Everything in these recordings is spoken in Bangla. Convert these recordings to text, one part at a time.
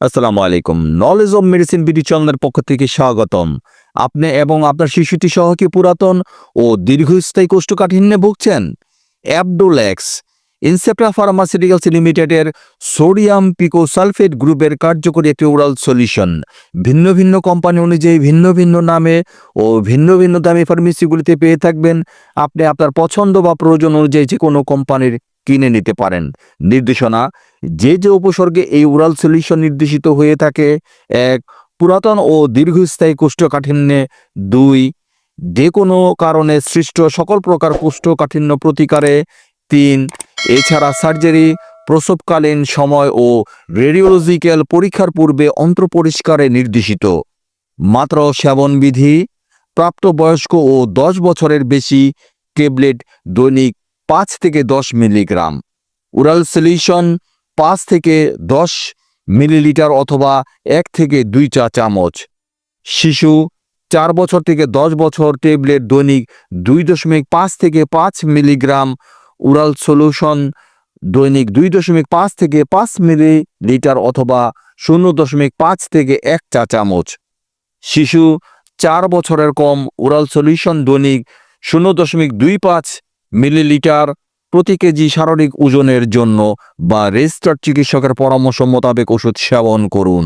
আসসালামু আলাইকুম নলেজ অব মেডিসিন বিডি চ্যানেলের পক্ষ থেকে স্বাগতম। আপনি এবং আপনার শিশুটি সহ কি পুরাতন ও দীর্ঘস্থায়ী কোষ্ঠকাঠিন্যে ভুগছেন? অ্যাবডোলেক্স ইনসেপ্টা ফার্মাসিউটিক্যালস লিমিটেডের সোডিয়াম পিকোসালফেট গ্রুপের কার্যকরী একটি ওরাল সলিউশন ভিন্ন ভিন্ন কোম্পানি অনুযায়ী ভিন্ন ভিন্ন নামে ও ভিন্ন ভিন্ন দামি ফার্মেসিগুলিতে পেয়ে থাকবেন। আপনি আপনার পছন্দ বা প্রয়োজন অনুযায়ী যে কোনো কোম্পানির কিনে নিতে পারেন। নির্দেশনা, যে যে উপসর্গে এই ওরাল সলিউশন নির্দেশিত হয়ে থাকে, এক, পুরাতন ও দীর্ঘস্থায়ী কোষ্ঠকাঠিন্যে। দুই, যে কোনো কারণে সৃষ্ট সকল প্রকার কোষ্ঠকাঠিন্য প্রতিকারে। তিন, এছাড়া সার্জারি, প্রসবকালীন সময় ও রেডিওলজিক্যাল পরীক্ষার পূর্বে অন্ত্র পরিষ্কারে নির্দেশিত। মাত্র সেবনবিধি, প্রাপ্তবয়স্ক ও দশ বছরের বেশি, ট্যাবলেট, দৈনিক পাঁচ থেকে দশ মিলিগ্রাম। উরাল সলিউশন পাঁচ থেকে দশ মিলিলিটার অথবা এক থেকে দুই চা চামচ। শিশু চার বছর থেকে দশ বছর ট্যাবলেট দৈনিক দুই দশমিক পাঁচ থেকে পাঁচ মিলিগ্রাম। উরাল সলিউশন দৈনিক দুই দশমিক পাঁচ থেকে পাঁচ মিলিলিটার অথবা শূন্য দশমিক পাঁচ থেকে এক চা চামচ। শিশু চার বছরের কম ওরাল সলিউশন দৈনিক শূন্য দশমিক দুই পাঁচ মিলিলিটার প্রতি কেজি শারীরিক ওজনের জন্য বা রেজিস্টার্ড চিকিৎসকের পরামর্শ মোতাবেক ওষুধ সেবন করুন।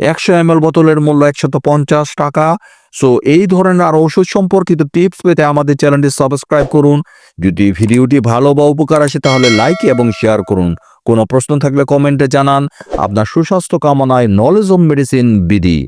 একশো এম বোতলের মূল্য একশত পঞ্চাশ টাকা। সো, এই ধরনের আর ওষুধ সম্পর্কিত টিপস পেতে আমাদের চ্যানেলটি সাবস্ক্রাইব করুন। যদি ভিডিওটি ভালো বা উপকার আসে তাহলে লাইক এবং শেয়ার করুন। কোনো প্রশ্ন থাকলে কমেন্টে জানান। আপনার সুস্বাস্থ্য কামনায় নলেজ অফ মেডিসিন বিধি